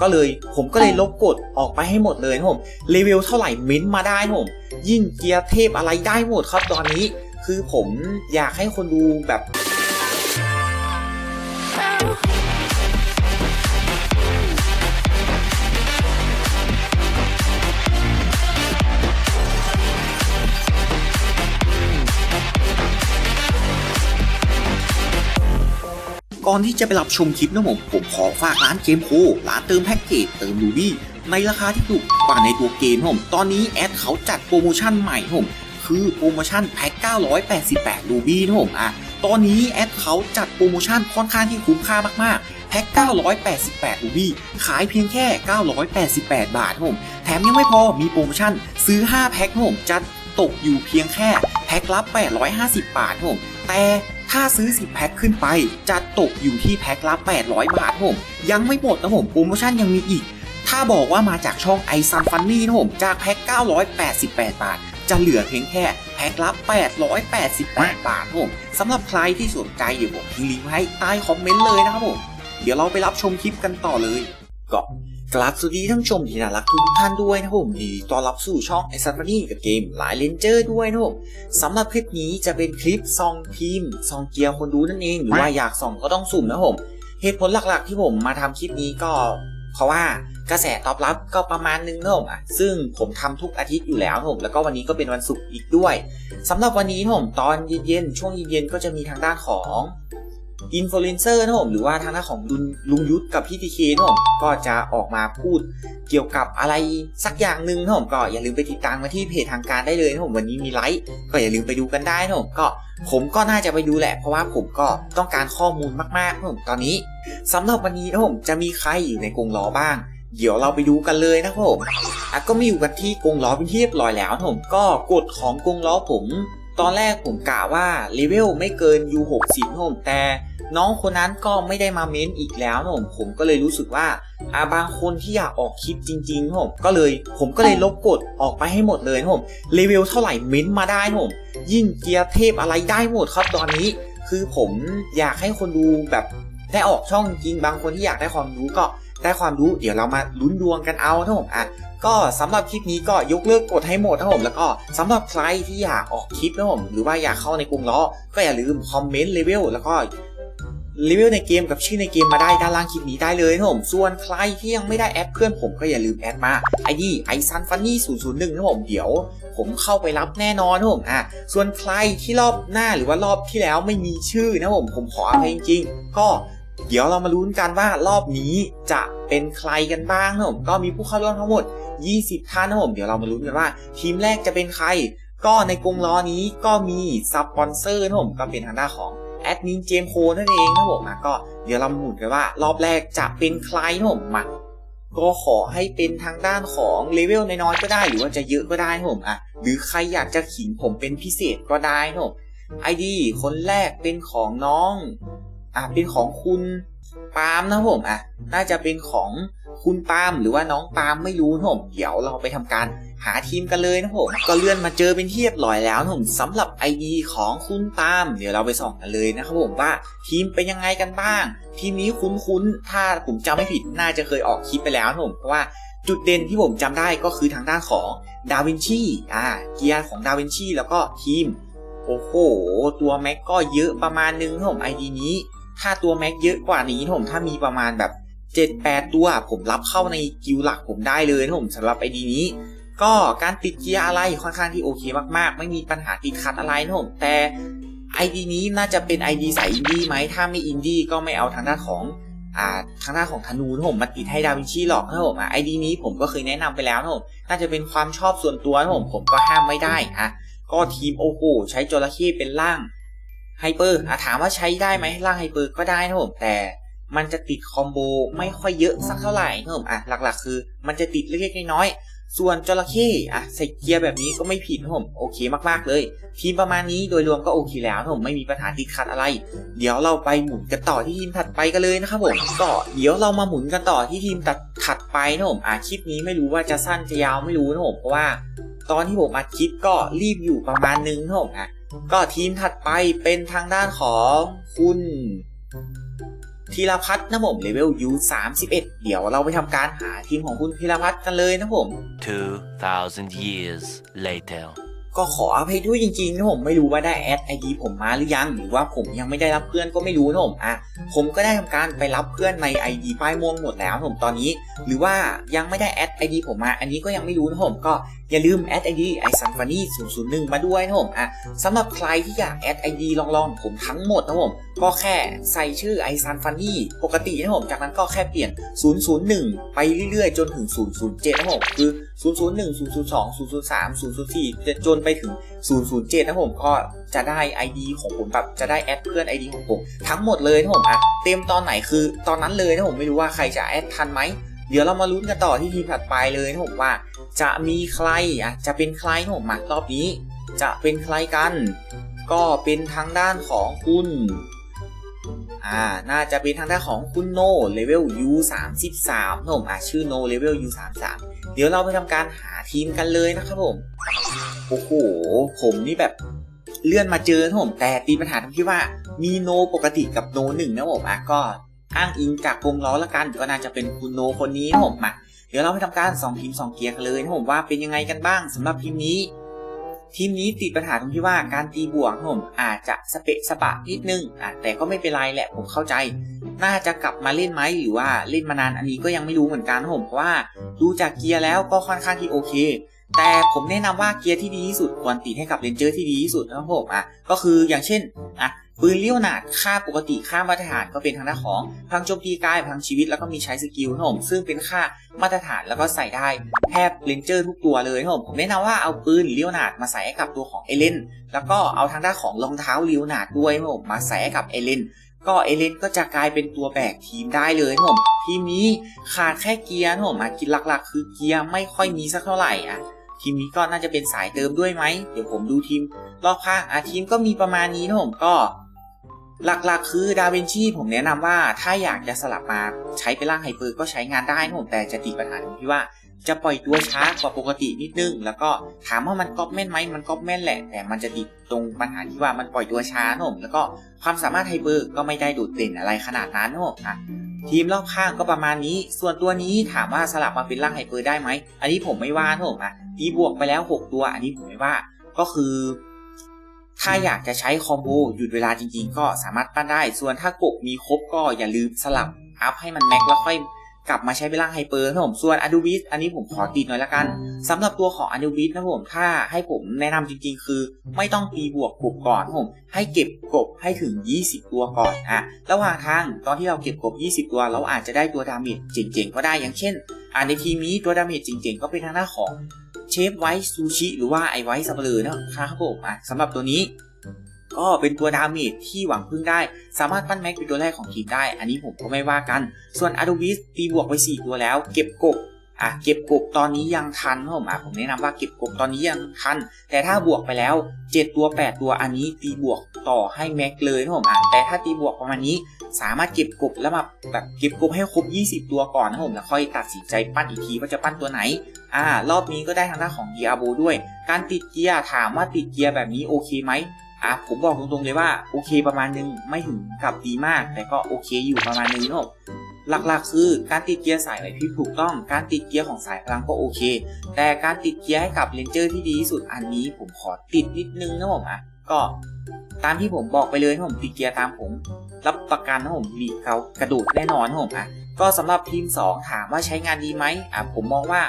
ก็เลยผมก็เลยลบกดออกไปให้หมดเลยนะผมเลเวลเท่าไหร่เม้นต์มาได้นะผมยิ่งเกียร์เทพอะไรได้หมดครับตอนนี้ คือผมอยากให้คนดูแบบ ก่อนที่จะไปรับชมคลิปนะผมผมขอฝากร้านเกมโคร้านเติมแพ็กเกจเติมรูบี้ในราคาที่ถูกกว่าในตัวเกมผมตอนนี้แอดเขาจัดโปรโมชั่นใหม่ผมคือโปรโมชั่นแพ็ก988รูบี้นะผมอะตอนนี้แอดเขาจัดโปรโมชั่นค่อนข้างที่คุ้มค่ามากๆแพ็ก988รูบี้ขายเพียงแค่ 988 บาทนผมแถมยังไม่พอมีโปรโมชั่นซื้อ 5 แพ็คผมจะตกอยู่เพียงแค่แพ็คละ850 บาทนผมแต่ ถ้าซื้อ 10 แพ็คขึ้นไป จะตกอยู่ที่แพ็คละ 800 บาทผม ยังไม่หมดนะผมโปรโมชั่นยังมีอีก ถ้าบอกว่ามาจากช่อง i s u n Funny นะผมจากแพ็ค 988 บาท จะเหลือเพียงแค่แพ็คละ 888 บาทผมสำหรับใครที่สนใจเดี๋ยวผมทิ้งลิงก์ไว้ใต้คอมเมนต์เลยนะครับผม เดี๋ยวเราไปรับชมคลิปกันต่อเลยก็ กราบสวัสดีท่านชมที่น่ารักทุกท่านด้วยนะครับผมดีต้อนรับสู่ช่อง i s u n Funny กับเกมหลายเลนเจอร์ด้วยนะครับผมสำหรับคลิปนี้จะเป็นคลิปซองทีมซองเกียร์คนดูนั่นเอง หรือว่าอยากส่องก็ต้องสุ่มนะผมเหตุผลหลักๆที่ผมมาทำคลิปนี้ก็ เพราะว่ากระแสตอบรับก็ประมาณนึงนะผมอะซึ่งผมทำทุกอาทิตย์อยู่แล้วนะผมแล้วก็วันนี้ก็เป็นวันศุกร์อีกด้วยสำหรับวันนี้นะผมตอนเย็นๆช่วงเย็นๆก็จะมีทางด้านของ อินฟลูเอนเซอร์นะผมหรือว่าทางด้านของลุงลุงยุทธกับพี่ทีเคนะผมก็จะออกมาพูดเกี่ยวกับอะไรสักอย่างหนึ่งนะผมก็อย่าลืมไปติดตามมาที่เพจทางการได้เลยนะผมวันนี้มีไลฟ์ก็อย่าลืมไปดูกันได้นะผมก็ผมก็น่าจะไปดูแหละ เพราะว่าผมก็ต้องการข้อมูลมากๆนะผมตอนนี้สำหรับวันนี้นะผมจะมีใครอยู่ในกรงล้อบ้าง เดี๋ยวเราไปดูกันเลยนะผมอะก็มีอยู่กันที่กรงล้อเป็นที่เรียบร้อยแล้วนะผมก็กฎของกรงล้อผม ตอนแรกผมกะว่าเลเวลไม่เกิน U60 นะผมแต่น้องคนนั้นก็ไม่ได้มาเม้นอีกแล้วนะผมผมก็เลยรู้สึกว่าอาบางคนที่อยากออกคลิปจริงๆนะผมก็เลยผมก็เลยลบกดออกไปให้หมดเลยนะผมเลเวลเท่าไหร่เม้นมาได้นะผมยิ่งเกียร์เทพอะไรได้หมดครับตอนนี้ คือผมอยากให้คนดูแบบได้ออกช่องจริงบางคนที่อยากได้ความรู้ก็ได้ความรู้เดี๋ยวเรามาลุ้นดวงกันเอานะผมอะ ก็สำหรับคลิปนี้ก็ยกเลิกกดให้หมดนะผมแล้วก็สำหรับใครที่อยากออกคลิปนะผมหรือว่าอยากเข้าในกลุ่มล้อก็อย่าลืมคอมเมนต์เลเวลแล้วก็เลเวลในเกมกับชื่อในเกมมาได้ด้านล่างคลิปนี้ได้เลยนะผม ส่วนใครที่ยังไม่ได้แอดเพื่อนผมก็อย่าลืมแอดมาไอดีไอซันฟันนี่ศูนย์ศูนย์หนึ่งนะผมเดี๋ยว ผมเข้าไปรับแน่นอนนะผมอะส่วนใครที่รอบหน้าหรือว่ารอบที่แล้วไม่มีชื่อนะผมผมขออภัยจริงๆ ก็เดี๋ยวเรามาลุ้นกันว่ารอบนี้จะเป็นใครกันบ้างนะผมก็มีผู้เข้าร่วมทั้งหมด 20 ท่านนะผมเดี๋ยวเรามาลุ้นกันว่า ทีมแรกจะเป็นใคร ก็ในกรงล้อนี้ก็มีซับสปอนเซอร์นะผมก็เป็นทางด้านของแอดมินเจมโคนั่นเองนะผมนะก็เดี๋ยวเรามาหมุนกันว่า รอบแรกจะเป็นใครนะผมมาก็ขอให้เป็นทางด้านของเลเวลน้อยๆก็ได้หรือว่าจะเยอะก็ได้นะผมอะหรือใครอยากจะขิงผมเป็นพิเศษก็ได้นะผมไอดีคนแรกเป็นของน้อง อะเป็นของคุณปาล์มนะผมอะน่าจะเป็นของ คุณปาล์มหรือว่าน้องปาล์มไม่รู้นะผมเดี๋ยวเราไปทำการหาทีมกันเลยนะผมก็เลื่อนมาเจอเป็นที่เรียบร้อยแล้วนะผมสำหรับ ID ของคุณปาล์มเดี๋ยวเราไปส่องกันเลยนะครับผมว่าทีมเป็นยังไงกันบ้าง ทีมนี้คุ้นๆถ้าผมจำไม่ผิดน่าจะเคยออกคลิปไปแล้วนะผมเพราะว่าจุดเด่นที่ผมจำได้ก็คือทางด้านของดาวินชีอ่าเกียร์ของดาวินชีแล้วก็ทีม โอ้โห ตัวแม็กก็เยอะประมาณนึงนะผมไอดีนี้ ถ้าตัวแม็กเยอะกว่านี้นะผมถ้ามีประมาณแบบ 7-8 ตัวผมรับเข้าในกิลหลักผมได้เลยนะผมสำหรับไอดีนี้ ก็การติดเกียร์อะไรค่อนข้างที่โอเคมากๆ ไม่มีปัญหาติดขัดอะไรนะผมแต่ ID นี้น่าจะเป็น ID สายอินดี้ไหมถ้าไม่อินดี้ก็ไม่เอาทางด้านของอ่าทางด้านของธนูนะผมมาติดให้ดาวินชีหรอกนะผมอะ ID นี้ผมก็เคยแนะนำไปแล้วนะผมน่าจะเป็นความชอบส่วนตัวนะผมผมก็ห้ามไม่ได้อะก็ทีมโอโหใช้จระเข้เป็นร่างไฮเปอร์อะถามว่าใช้ได้ไหมร่างไฮเปอร์ก็ได้นะผมแต่ มันจะติดคอมโบไม่ค่อยเยอะสักเท่าไหร่นะผมอะหลักๆ คือ มันจะติดเล็กๆน้อยๆส่วนจระเข้อะใส่เกียร์แบบนี้ก็ไม่ผิดนะผมโอเคมากๆเลย ทีมประมาณนี้โดยรวมก็โอเคแล้วนะผมไม่มีปัญหาติดขัดอะไร เดี๋ยวเราไปหมุนกันต่อที่ทีมถัดไปกันเลยนะครับผมก็เดี๋ยวเรามาหมุนกันต่อที่ทีมตัดถัดไปนะผมอะคลิปนี้ไม่รู้ว่าจะสั้นจะยาวไม่รู้นะผมเพราะว่า ตอนที่ผมอัดคลิปก็รีบอยู่ประมาณนึงนะผมอะก็ทีมถัดไปเป็นทางด้านของคุณ ธีรพัฒน์นะผมเลเวล U 31 เดี๋ยวเราไปทำการหาทีมของคุณธีรพัฒน์กันเลยนะผม 2,000 years later. ก็ขออภัยด้วยจริงๆนะผมไม่รู้ว่าได้แอดไอดีผมมาหรือยัง หรือว่าผมยังไม่ได้รับเพื่อนก็ไม่รู้นะผมอะผมก็ได้ทำการไปรับเพื่อนใน ID ป้ายม่วงหมดแล้วนะผมตอนนี้ หรือว่ายังไม่ได้แอดไอดีผมมา อันนี้ก็ยังไม่รู้นะผมก็อย่าลืมแอดไอดีไอซันฟานี่001มาด้วยนะผมอะสำหรับใครที่อยากแอดไอดีลองๆผมทั้งหมดนะผมก็แค่ใส่ชื่อไอซันฟานี่ปกตินะผมจากนั้นก็แค่เปลี่ยน 001 ไปเรื่อยๆ จนถึง 007นะผมคือ 001 002 003 004 จนไปถึง 007นะผมก็จะได้ ID ของผมแบบจะได้แอดเพื่อน ID ของผมทั้งหมดเลยนะผมอะเต็มตอนไหนคือตอนนั้นเลยนะผมไม่รู้ว่าใครจะแอดทันไหม เดี๋ยวเรามาลุ้นกันต่อที่ทีมถัดไปเลยนะผมว่า จะมีใครอะจะเป็นใครนะผมมารอบนี้จะเป็นใครกัน ก็เป็นทางด้านของคุณอ่าน่าจะเป็นทางด้านของคุณโนเลเวล U 3 3 นะผมอะชื่อโนเลเวล U 3 3 เดี๋ยวเราไปทำการหาทีมกันเลยนะครับผมโอ้โหผมนี่แบบเลื่อนมาเจอนะผมแต่ตีปัญหาตรงที่ว่ามีโนปกติกับโนหนึ่งนะผมอะก็ อ้างอิงจากวงล้อละกันก็น่าจะเป็นคุณโนคนนี้นะผมมาเดี๋ยวเราไปทำการ2ทีม2เกียร์กันเลยนะผมว่าเป็นยังไงกันบ้างสำหรับทีมนี้ ทีมนี้ติดปัญหาตรงที่ว่าการตีบวกผมอาจจะสเปะสปะนิดนึงอะแต่ก็ไม่เป็นไรแหละผมเข้าใจ น่าจะกลับมาเล่นไหมหรือว่าเล่นมานานอันนี้ก็ยังไม่รู้เหมือนกันผมเพราะว่าดูจากเกียร์แล้วก็ค่อนข้างที่โอเคแต่ผมแนะนำว่าเกียร์ที่ดีที่สุดควรติดให้กับเรนเจอร์ที่ดีที่สุดนะครับผมอะก็คืออย่างเช่นอะ ปืนเลี้ยวหนาดค่าปกติค่ามาตรฐานก็เป็นทางด้านของพังโจมตีกายพังชีวิตแล้วก็มีใช้สกิลนะครับผมซึ่งเป็นค่ามาตรฐานแล้วก็ใส่ได้แทบเรนเจอร์ทุกตัวเลยนะครับผมผมแนะนำว่าเอาปืนเลี้ยวหนาดมาใส่ให้กับตัวของเอเลนแล้วก็เอาทางด้านของรองเท้าเลี้ยวหนาดด้วยนะครับผมมาใส่ให้กับเอเลนก็เอเลนก็จะกลายเป็นตัวแบกทีมได้เลยนะครับผมทีมนี้ขาดแค่เกียร์นะครับผมกินหลักๆ คือเกียร์ไม่ค่อยมีสักเท่าไหร่อะทีมนี้ก็น่าจะเป็นสายเติมด้วยไหมเดี๋ยวผมดูทีมรอบข้างอะทีมก็มีประมาณนี้นะผมก็ หลักๆ คือดาวินชีผมแนะนำว่าถ้าอยากจะสลับมาใช้เป็นร่างไฮเปอร์ก็ใช้งานได้นะผมแต่จะติดปัญหาตรงที่ว่าจะปล่อยตัวช้ากว่าปกตินิดนึง แล้วก็ถามว่ามันก๊อปแม่นไหมมันก๊อปแม่นแหละ แต่มันจะติดตรงปัญหาที่ว่ามันปล่อยตัวช้านะผมแล้วก็ความสามารถไฮเปอร์ก็ไม่ได้โดดเด่นอะไรขนาดนั้นนะผมอะทีมรอบข้างก็ประมาณนี้ ส่วนตัวนี้ถามว่าสลับมาเป็นร่างไฮเปอร์ได้ไหม อันนี้ผมไม่ว่านะผมอะตีบวกไปแล้ว 6 ตัว อันนี้ผมไม่ว่า ก็คือ ถ้าอยากจะใช้คอมโบหยุดเวลาจริง ๆ ก็สามารถปั้นได้ ส่วนถ้ากบมีครบก็อย่าลืมสลับอัพให้มันแม็กแล้วค่อยกลับมาใช้เป็นร่างไฮเปอร์นะผมส่วนอ n u b i s อันนี้ผมขอติดหน่อยละกันสำหรับตัวของอ n u b i s นะผมถ้าให้ผมแนะนำจริง ๆ คือ ไม่ต้องตีบวกกบก่อนผม ให้เก็บกบให้ถึง 20 ตัวก่อนอะระหว่างทางตอนที่เราเก็บกบ 20 ตัว เราอาจจะได้ตัวดาเมจเจ๋งๆก็ได้อย่างเช่นอ่าในทีมนี้ตัวดาเมจเจ๋งๆก็เป็นทางหน้าของ เชฟไวท์ซูชิหรือว่าไอไวท์สับเบลอนะครับผมอะสำหรับตัวนี้ ก็เป็นตัวดาเมจที่หวังพึ่งได้ สามารถปั้นแม็กเป็นตัวแรกของทีมได้ อันนี้ผมก็ไม่ว่ากัน ส่วนอารูบิสตีบวกไป 4 ตัวแล้ว เก็บกบ อะเก็บกบตอนนี้ยังทันครับผมอะผมแนะนำว่าเก็บกบตอนนี้ยังทัน แต่ถ้าบวกไปแล้ว 7 ตัว 8 ตัวอันนี้ตีบวกต่อให้แม็กเลยครับผมอะแต่ถ้าตีบวกประมาณนี้สามารถเก็บกบแล้วมาแบบเก็บกบให้ครบ 20 ตัวก่อนนะครับผมแล้วค่อยตัดสินใจปั้นอีกทีว่าจะปั้นตัวไหนอ่ารอบนี้ก็ได้ทางด้านของเกียร์โบด้วย การติดเกียร์ถามว่าติดเกียร์แบบนี้โอเคไหมอะผมบอกตรงๆเลยว่าโอเคประมาณนึงไม่ถึงกับดีมาก แต่ก็โอเคอยู่ประมาณนึงนะครับ หลักๆ คือการติดเกียร์สายไหลพริบถูกต้อง การติดเกียร์ของสายพลังก็โอเค แต่การติดเกียร์ให้กับเลนเจอร์ที่ดีที่สุดอันนี้ผมขอติดนิดนึงนะผมอะก็ตามที่ผมบอกไปเลยนะผมติดเกียร์ตามผม รับประกันนะผมมีเขากระโดดแน่นอนนะผมอะ ก็สำหรับทีม 2 ถามว่าใช้งานดีไหมอะผมมองว่า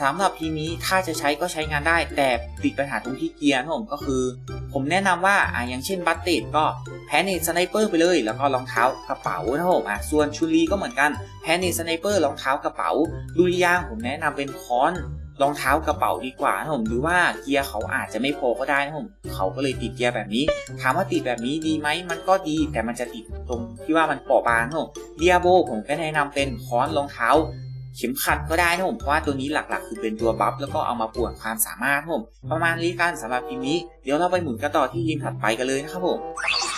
สำหรับทีมนี้ถ้าจะใช้ก็ใช้งานได้ แต่ติดปัญหาตรงที่เกียร์นะผมก็คือ ผมแนะนำว่าอะอย่างเช่นบัตเตดก็แพนเนตสไนเปอร์ไปเลย แล้วก็รองเท้ากระเป๋านะผมอะส่วนชูรีก็เหมือนกันแพนเนตสไนเปอร์รองเท้ากระเป๋าดุริยางผมแนะนำเป็นคอน รองเท้ากระเป๋าดีกว่านะผมหรือว่าเกียร์เขาอาจจะไม่พอก็ได้นะผมเขาก็เลยติดเกียร์แบบนี้ ถามว่าติดแบบนี้ดีไหมมันก็ดีแต่มันจะติดตรงที่ว่ามันเปราะบางนะผมเดียโบผมก็แนะนำเป็นค้อนรองเท้าเข็มขัดก็ได้นะผมเพราะว่าตัวนี้หลักๆ คือเป็นตัวบัฟแล้วก็เอามาป่วนความสามารถนะผมประมาณนี้กันสำหรับทีมนี้ เดี๋ยวเราไปหมุนกันต่อที่ทีมถัดไปกันเลยนะครับผม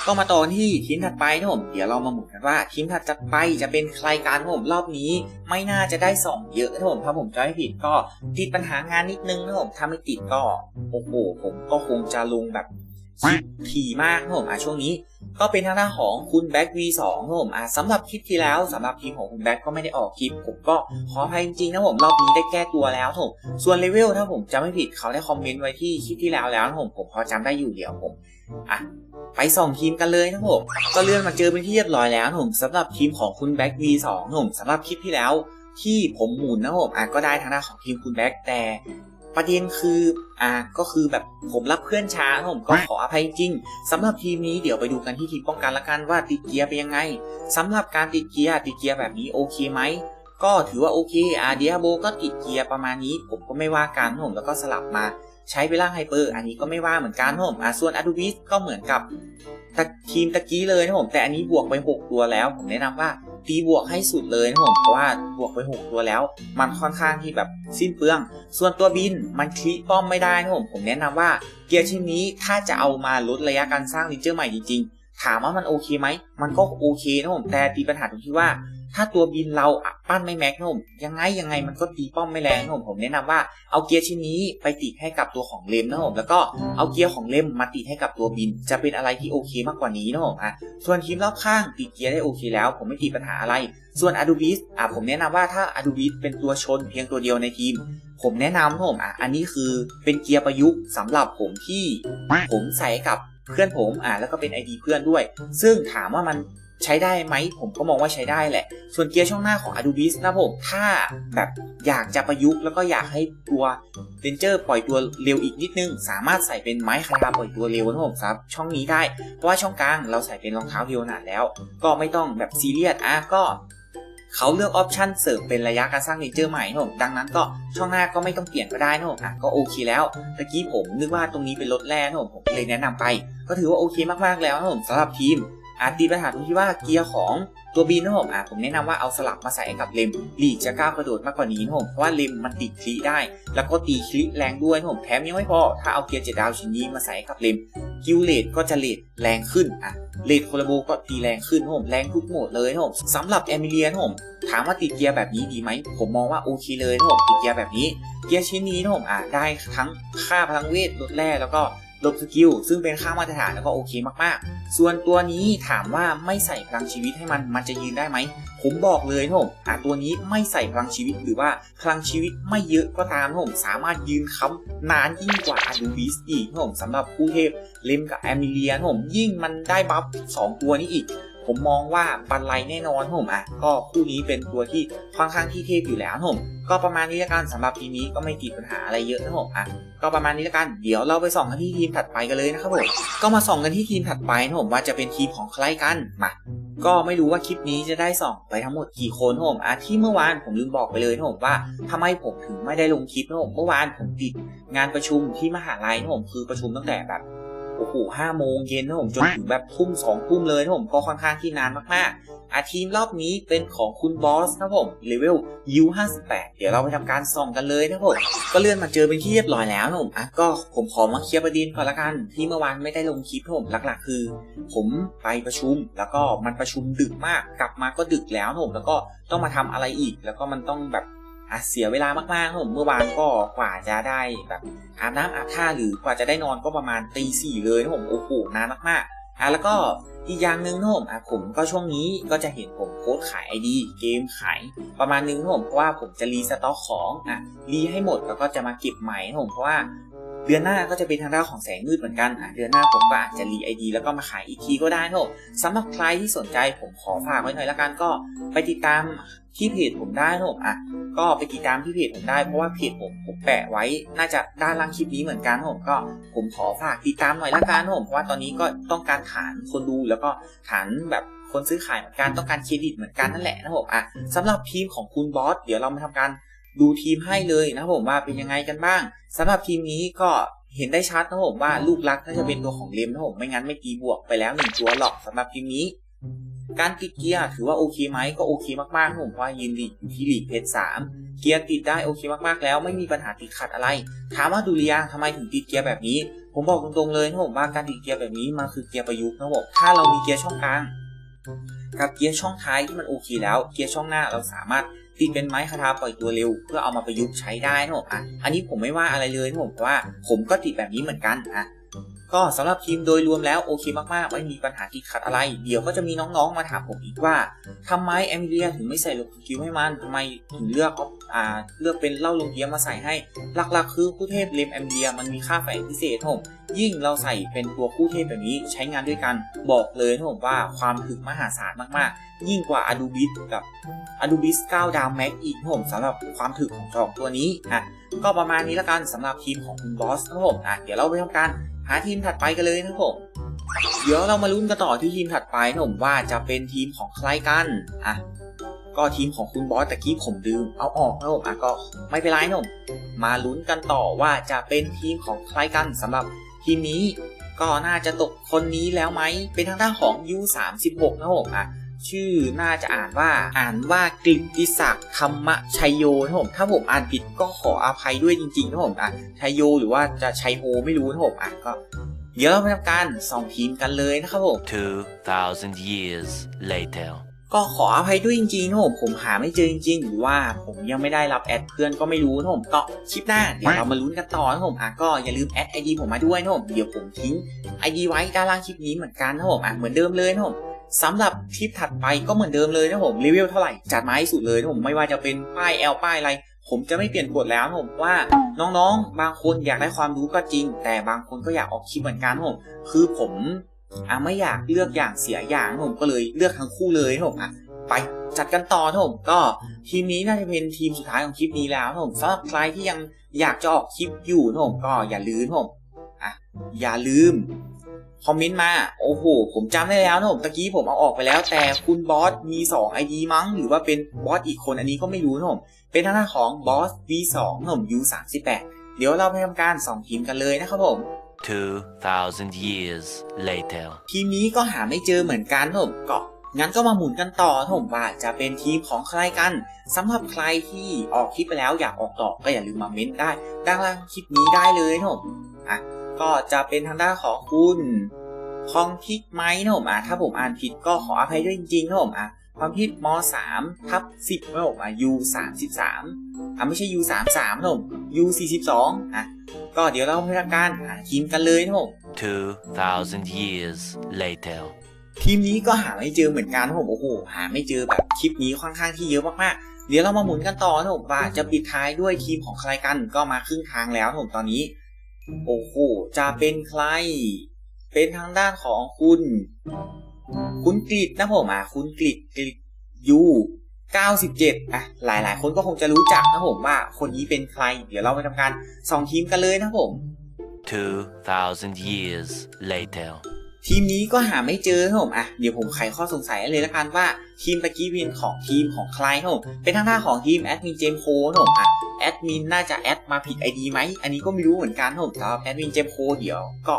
ก็มาต่อที่ทีมถัดไปนะผมเดี๋ยวเรามาหมุนกันว่าทีมถัดไปจะเป็นใครกันนะผมรอบนี้ ไม่น่าจะได้สองเยอะนะผมถ้าผมจำไม่ผิดก็ติดปัญหางานนิดนึงนะผมถ้าไม่ติดก็โอ้โหผมก็คงจะลงแบบคลิปถี่มากครับผมอะช่วงนี้ ก็เป็นทางด้าของคุณแบ็ก V2 ครับผมอะสำหรับคลิปที่แล้วสำหรับทีมของคุณแบ็กก็ไม่ได้ออกคลิป ผมก็ขออภัยจริงๆนะผมรอบนี้ได้แก้ตัวแล้วผมส่วนเลเวลถ้าผมจำไม่ผิดเขาได้คอมเมนต์ไว้ที่คลิปที่แล้วแล้วผมผมพอจำได้อยู่เดี๋ยวผมอะ ไปส่องทีมกันเลยนะผมก็เลื่อนมาเจอเป็นที่เรียบร้อยแล้วนะผมสำหรับทีมของคุณแบ็ก V2 นะผมสำหรับคลิปที่แล้ว ที่ผมหมุนนะผมอะก็ได้ทางด้านของทีมคุณแบ็กแต่ประเด็นคืออะก็คือแบบผมรับเพื่อนช้านะผมก็ขออภัยจริงสำหรับทีมนี้เดี๋ยวไปดูกันที่ทีมป้องกันละกันว่าติดเกียร์เป็นยังไงสำหรับการติดเกียร์ติดเกียร์แบบนี้โอเคไหมก็ถือว่าโอเคอะเดียโบก็ติดเกียร์ประมาณนี้ ผมก็ไม่ว่ากันนะผมแล้วก็สลับมา ใช้เวลาไฮเปอร์อันนี้ก็ไม่ว่าเหมือนกันนะผมอะส่วนอะดูบิสก็เหมือนกับทีมตะกี้เลยนะผมแต่อันนี้บวกไปหกตัวแล้ว ผมแนะนำว่าตีบวกให้สุดเลยนะผมเพราะว่าบวกไป 6 ตัวแล้ว มันค่อนข้างที่แบบสิ้นเปลือง ส่วนตัวบินมันคลิป้อมไม่ได้นะผมผมแนะนำว่าเกียร์ชิ้นนี้ถ้าจะเอามาลดระยะการสร้างลิเจอร์ใหม่จริงๆ ถามว่ามันโอเคไหม มันก็โอเคนะผม แต่ตีปัญหาตรงที่ว่า ถ้าตัวบินเราอะปั้นไม่แม็กนะผม ยังไงยังไงมันก็ตีป้อมไม่แรงนะผม ผมแนะนำว่าเอาเกียร์ชิ้นนี้ไปติดให้กับตัวของเลมนะผม แล้วก็เอาเกียร์ของเลมมาติดให้กับตัวบิน จะเป็นอะไรที่โอเคมากกว่านี้นะผมอะ ส่วนทีมรอบข้างติดเกียร์ได้โอเคแล้ว ผมไม่ติดปัญหาอะไร ส่วน a d o b i s อะผมแนะนำว่าถ้า a d o b i s เป็นตัวชนเพียงตัวเดียวในทีมผมแนะนำนะผมอะ อันนี้คือเป็นเกียร์ประยุกต์สำหรับผมที่ผมใส่กับ เพื่อนผมอะแล้วก็เป็น ID เพื่อนด้วย ซึ่งถามว่ามันใช้ได้ไหมผมก็มองว่าใช้ได้แหละ ส่วนเกียร์ช่องหน้าของ a d o b i s นะผม ถ้าแบบอยากจะประยุกต์แล้วก็อยากให้ตัวเรนเจอร์ปล่อยตัวเร็วอีกนิดนึง สามารถใส่เป็นไม้คาราปล่อยตัวเร็วนะผมครับ ช่องนี้ได้ เพราะว่าช่องกลางเราใส่เป็นรองเท้าเดียวหนาแล้ว ก็ไม่ต้องแบบซีเรียสอะก็ เขาเลือกออปชันเสริมเป็นระยะการสร้างเรนเจอร์ใหม่นะผมดังนั้นก็ช่องหน้าก็ไม่ต้องเปลี่ยนก็ได้นะผมอะก็โอเคแล้วตะกี้ผมนึกว่าตรงนี้เป็นรถแร่นะผมผมเลยแนะนำไป ก็ถือว่าโอเคมากๆแล้วนะผมสำหรับทีมอาจตีปัญหาตรงที่ว่าเกียร์ของ ตัวบีนะผมอะผมแนะนำว่าเอาสลับมาใส่กับเลมลีกจะก้าวกระโดดมากกว่านี้นะผมเพราะว่าเลมมันติดคลีได้ แล้วก็ตีคลิแรงด้วยนะผมแถมยังไม่พอถ้าเอาเกียร์เจ็ดดาวชิ้นนี้มาใส่กับเลมกิลเลดก็จะเลดแรงขึ้นอะเลดโคลาโบก็ตีแรงขึ้นนะผมแรงทุกโหมดเลยนะผมสำหรับแอมิเลียนะผมถามว่าติดเกียร์แบบนี้ดีไหมผมมองว่าโอเคเลยนะผมติดเกียร์แบบนี้เกียร์ชิ้นนี้นะผมอะได้ทั้งค่าพลังเวทลดแร่แล้วก็ ลบสกิลซึ่งเป็นค่ามาตรฐานแล้วก็โอเคมากๆ ส่วนตัวนี้ถามว่าไม่ใส่พลังชีวิตให้มันมันจะยืนได้ไหม ผมบอกเลยนะผมอะตัวนี้ไม่ใส่พลังชีวิตหรือว่าพลังชีวิตไม่เยอะก็ตามนะผมสามารถยืนค้ำนานยิ่งกว่าอดูบิสอีกนะผมสำหรับคู่เทพเลมกับแอมิเลียนะผมยิ่งมันได้บัฟสองตัวนี้อีก ผมมองว่าบันไลแน่นอนผมอะก็คู่นี้เป็นตัวที่ค่อนข้างที่เทพอยู่แล้วผมก็ประมาณนี้ละกันสำหรับทีมนี้ก็ไม่ติดปัญหาอะไรเยอะนะผมอะก็ประมาณนี้ละกันเดี๋ยวเราไปส่องกันที่ทีมถัดไปกันเลยนะครับผมก็มาส่องกันที่ทีมถัดไปนะผมว่าจะเป็นทีมของใครกันมาก็ไม่รู้ว่าคลิปนี้จะได้ส่องไปทั้งหมดกี่คนนผมอะที่เมื่อวานผมลืมบอกไปเลยนะผมว่าทำไมผมถึงไม่ได้ลงคลิปนะผมเมื่อวานผมติดงานประชุมที่มหาลัยนะผมคือประชุมตั้งแต่แบบ โอ้โหห้าโมงเย็นนะผมจนถึงแบบทุ่มสองทุ่มเลยนะผมก็ค่อนข้างที่นานมากๆ อาทีมรอบนี้เป็นของคุณบอสนะผมเลเวล U58 เดี๋ยวเราไปทำการส่องกันเลยนะผมก็เลื่อนมาเจอเป็นที่เรียบร้อยแล้วนะผมอะก็ผมขอมาเคลียร์ประเด็นก่อนละกัน ที่เมื่อวานไม่ได้ลงคลิปนะผมหลักๆ คือ ผมไปประชุมแล้วก็มันประชุมดึกมากกลับมาก็ดึกแล้วนะผมแล้วก็ต้องมาทำอะไรอีก แล้วก็มันต้องแบบ อะเสียเวลามากๆนะผมเมื่อวานก็กว่าจะได้แบบอาบน้ำอาบท่าหรือกว่าจะได้นอนก็ประมาณตีสี่เลยนะผมโอ้โหนานมากๆอะแล้วก็อีกอย่างหนึ่งนะผมอะผมก็ช่วงนี้ก็จะเห็นผมโพสขายไอดีเกมขายประมาณนึงนะผมเพราะว่าผมจะรีสต็อกของอะรีให้หมดแล้วก็จะมาเก็บใหม่นะผมเพราะว่า เดือนหน้าก็จะเป็นทางด้านของแสงมืดเหมือนกันอะเดือนหน้าผมก็อาจจะรีไอดีแล้วก็มาขายอีกทีก็ได้นะผมสำหรับใครที่สนใจผมขอฝากไว้หน่อยละกันก็ไปติดตามที่เพจผมได้นะผมอะก็ไปติดตามที่เพจผมได้เพราะว่าเพจผมผมแปะไว้ น่าจะด้านล่างคลิปนี้เหมือนกันนะผมก็ผมขอฝากติดตามหน่อยละกันนะผมเพราะว่าตอนนี้ก็ต้องการฐานคนดูแล้วก็ฐานแบบคนซื้อขายเหมือนกันต้องการเครดิตเหมือนกันนั่นแหละนะผมอะสำหรับทีมของคุณบอสเดี๋ยวเรามาทำการ ดูทีมให้เลยนะผมว่าเป็นยังไงกันบ้างสำหรับทีมนี้ก็เห็นได้ชัดนะผมว่าลูกรักน่าจะเป็นตัวของเลมนะผมไม่งั้นไม่ตีบวกไปแล้วหนึ่งตัวหรอกสำหรับทีมนี้ การติดเกียร์ถือว่าโอเคไหมก็โอเคมากๆนะผมเพราะว่ายืนลีกอยู่ที่ลีกเพจสามเกียร์ติดได้โอเคมากๆ แล้วไม่มีปัญหาติดขัดอะไร ถามว่าดูเรียงทำไมถึงติดเกียร์แบบนี้ ผมบอกตรงๆเลยนะผมว่าการติดเกียร์แบบนี้มันคือเกียร์ประยุกต์นะผมถ้าเรามีเกียร์ช่องกลางกับเกียร์ช่องท้ายที่มันโอเคแล้ว เกียร์ช่องหน้าเราสามารถ ติดเป็นไม้คาถาปล่อยตัวเร็ว เพื่อเอามาประยุกต์ใช้ได้นะผมอะอันนี้ผมไม่ว่าอะไรเลยนะผมเพราะว่าผมก็ติดแบบนี้เหมือนกันอะ ก็สำหรับทีมโดยรวมแล้วโอเคมากๆ ไม่มีปัญหาติดขัดอะไร เดี๋ยวก็จะมีน้องๆมาถามผมอีกว่าทำไมแอมเบียถึงไม่ใส่ลงคิวให้มันทำไมถึงเลือกเอาอ่าเลือกเป็นเล้าลงเกียมาใส่ให้ หลักๆ คือคู่เทพเลมแอมเบียมันมีค่าแฝงพิเศษผมยิ่งเราใส่เป็นตัวคู่เทพแบบนี้ใช้งานด้วยกันบอกเลยผมว่าความถึกมหาศาลมากๆ ยิ่งกว่า a d u b i s กับ a d u b i s 9ดาวแม็กอีกผมสำหรับความถึกของจอกตัวนี้อะก็ประมาณนี้ละกันสำหรับทีมของคุณบอสนะครับผมอะเดี๋ยวเราไปทำการ หาทีมถัดไปกันเลยนะผมเดี๋ยวเรามาลุ้นกันต่อที่ทีมถัดไปนะผมว่าจะเป็นทีมของใครกันอะก็ทีมของคุณบอสตะกี้ผมลืมเอาออกนะผมอะก็ไม่เป็นไรนะผมมาลุ้นกันต่อว่าจะเป็นทีมของใครกันสำหรับทีมนี้ก็น่าจะตกคนนี้แล้วไหมเป็นทางด้านของ U36 นะผมอะ ชื่อน่าจะอ่านว่าอ่านว่ากลิตติศักดิ์ธรรมชัยโยนะผมถ้าผมอ่านผิดก็ขออภัยด้วยจริงๆนะผมอะชัยโยหรือว่าจะชัยโฮไม่รู้นะผมอะก็เดี๋ยวเราไปทำการส่องทีมกันเลยนะครับผม 2,000 years later. ก็ขออภัยด้วยจริงๆนะผมผมหาไม่เจอจริงๆหรือว่าผมยังไม่ได้รับแอดเพื่อนก็ไม่รู้นะผมก็คลิปหน้าเดี๋ยวเรามาลุ้นกันต่อนะผมอะก็อย่าลืมแอดไอดีผมมาด้วยนะผมเดี๋ยวผมทิ้งไอดีไว้ด้านล่างคลิปนี้เหมือนกันนะผมอะเหมือนเดิมเลยนะผม สำหรับคลิปถัดไปก็เหมือนเดิมเลยนะผมรีวิวเท่าไหร่จัดมาให้สุดเลยนะผมไม่ว่าจะเป็นป้าย L ป้ายอะไร ผมจะไม่เปลี่ยนกฎแล้วนะผมว่าน้องๆ บางคนอยากได้ความรู้ก็จริง แต่บางคนก็อยากออกคลิปเหมือนกันนะผมคือผมอะไม่อยากเลือกอย่างเสียอย่างนะผมก็เลยเลือกทั้งคู่เลยนะผมอะไปจัดกันต่อนะผมก็ทีมนี้น่าจะเป็นทีมสุดท้ายของคลิปนี้แล้วนะผมสำหรับใครที่ยังอยากจะออกคลิปอยู่นะผมก็อย่าลืมนะผมอะอย่าลืม คอมเมนต์มา โอ้โห ผมจำได้แล้วนะผมตะกี้ผมเอาออกไปแล้ว แต่คุณบอสมี2 ID มั้ง หรือว่าเป็นบอสอีกคนอันนี้ก็ไม่รู้นะผมเป็นทางด้านของบอส V2 นะผม U38 เดี๋ยวเราไปทำการส่องทีมกันเลยนะครับผม2,000 years later. ทีมนี้ก็หาไม่เจอเหมือนกันนะผมก็งั้นก็มาหมุนกันต่อนะผมว่าจะเป็นทีมของใครกันสำหรับใครที่ออกคลิปไปแล้วอยากออกต่อก็อย่าลืมมาเม้นได้ด้านล่างคลิปนี้ได้เลยนะผมอะ ก็จะเป็นทางด้านของคุณคองพิกไม้นะผมอะถ้าผมอ่านผิดก็ขออภัยด้วยจริงๆนะผมอะความผิดม3ทับ10นะผมอะ U 33อะไม่ใช่ U 33นะผม U 42อะก็เดี๋ยวเราไปทำการหาทีมกันเลยนะผม 2,000 years later. ทีมนี้ก็หาไม่เจอเหมือนกันนะผมโอ้โหหาไม่เจอแบบคลิปนี้ค่อนข้างที่เยอะมากๆเดี๋ยวเรามาหมุนกันต่อนะผมว่าจะปิดท้ายด้วยทีมของใครกันก็มาครึ่งทางแล้วนะผมตอนนี้ โอ้โหจะเป็นใคร เป็นทางด้านของคุณ คุณกริดนะผมอะคุณกริดกริดยู97อะหลายๆคนก็คงจะรู้จักนะผมว่าคนนี้เป็นใคร เดี๋ยวเราไปทำการสองทีมกันเลยนะผม2,000 years later. ทีมนี้ก็หาไม่เจอครับผมอะเดี๋ยวผมไขข้อสงสัยเลยละกันว่าทีมตะกี้เป็นของทีมของใครครับผมเป็นทางหน้าของทีมแอดมินเจมโคครับผมอะแอดมินน่าจะแอดมาผิด ID ไหมอันนี้ก็ไม่รู้เหมือนกันครับผมสำหรับแอดมินเจมโคเดี๋ยวก็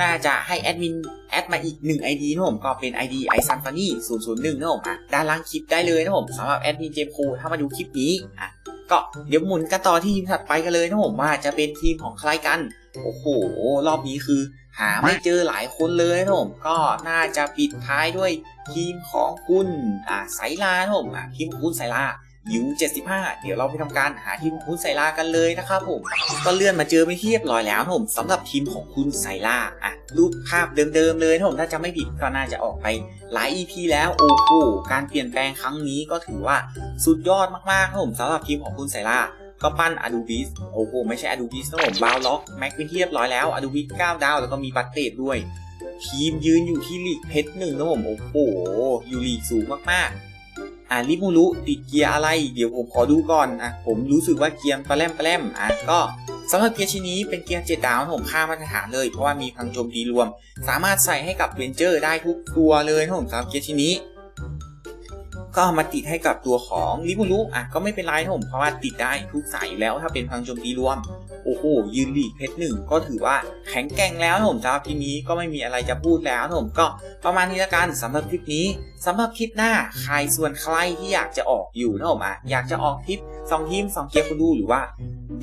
น่าจะให้แอดมินแอดมาอีก1 ID นะผมก็เป็น ID ไอซันฟานี่001นะผมอะด้านล่างคลิปได้เลยนะผมสำหรับแอดมินเจมโคถ้ามาดูคลิปนี้อะก็เดี๋ยวหมุนกันต่อที่ทีมถัดไปกันเลยนะผมว่าจะเป็นทีมของใครกัน โอ้โห รอบนี้คือ หาไม่เจอหลายคนเลยนะผมก็น่าจะปิดท้ายด้วยทีมของคุณอ่าไซลานะผมอะทีมของคุณไซลายู75 เดี๋ยวเราไปทำการหาทีมของคุณไซลากันเลยนะครับผม ก็เลื่อนมาเจอไม่เทียบร้อยแล้วผมสำหรับทีมของคุณไซลาอะรูปภาพเดิมๆเลยนะผมถ้าจะไม่ผิดก็น่าจะออกไปหลาย EP แล้วโอ้โหการเปลี่ยนแปลงครั้งนี้ก็ถือว่าสุดยอดมากๆนะผมสำหรับทีมของคุณไซลา ก็ปั้น Anubis โอ้โห ไม่ใช่ Anubis นะผมบาวล็อกแม็กเป็นที่เรียบร้อยแล้ว Anubis 9ดาว แล้วก็มีบัตเตดด้วย ทีมยืนอยู่ที่ลีกเพชรหนึ่งนะผม โอ้โห อยู่ลีกสูงมากๆ อ่าริมูรุติดเกียร์อะไร เดี๋ยวผมขอดูก่อนอะผมรู้สึกว่าเกียร์ปลาแรมปลาแรมอะก็สำหรับเกียร์ชิ้นนี้เป็นเกียร์7ดดาวผมค่ามาตรฐานเลย เพราะว่ามีพังโจมตีรวม สามารถใส่ให้กับเรนเจอร์ได้ทุกตัวเลยนะผมสำหรับเกียร์ชิ้นนี้ ก็เอามาติดให้กับตัวของลิบูรุอะก็ไม่เป็นไรนะผมเพราะว่าติดได้ทุกสายอยู่แล้วถ้าเป็นพลังโจมตีรวม โอ้โหยืนหลีกเพชรหนึ่งก็ถือว่าแข็งแกร่งแล้วผมสำหรับทีนี้ก็ไม่มีอะไรจะพูดแล้วนะผมก็ประมาณนี้ละกันสำหรับคลิปนี้สำหรับคลิปหน้าใครส่วนใครที่อยากจะออกอยู่นะผมอะอยากจะออกคลิปสองทีมสองเกียร์คุณดูหรือว่า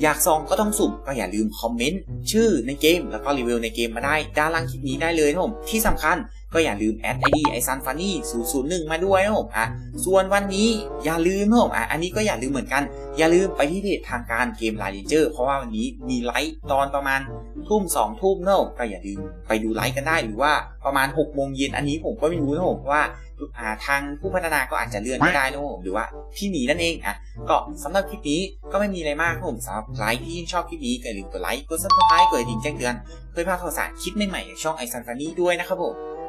อยากซองก็ต้องสุ่มก็อย่าลืมคอมเมนต์ชื่อในเกม แล้วก็รีวิวในเกมมาได้ด้านล่างคลิปนี้ได้เลยนะผมที่สำคัญ ก็อย่าลืมแอดไอดีไอซันฟันนี่001มาด้วยนะผมอะส่วนวันนี้อย่าลืมนะผมอะอันนี้ก็อย่าลืมเหมือนกัน อย่าลืมไปที่เพจทางการเกมไลน์เจอร์เพราะว่าวันนี้มีไลฟ์ตอนประมาณทุ่มสองทุ่มเนอะก็อย่าลืมไปดูไลฟ์กันได้หรือว่าประมาณ6กโมงเย็นอันนี้ผมก็ไม่รู้นะผมเพราะว่าทางผู้พัฒนาก็อาจจะเลื่อนไม่ได้นะผมหรือว่าพี่หมีนั่นเองอะก็สำหรับคลิปนี้ก็ไม่มีอะไรมากครับผมสำหรับไลฟ์ที่ชอบคลิปนี้ก็อย่าลืมกดไลค์กดซับสไครต์กดกระดิ่งแจ้งเตือนเพื่อพลาดข่าวสารคลิปใหม่ๆจากช่องไอซันฟานี่ด้วยนะครับผม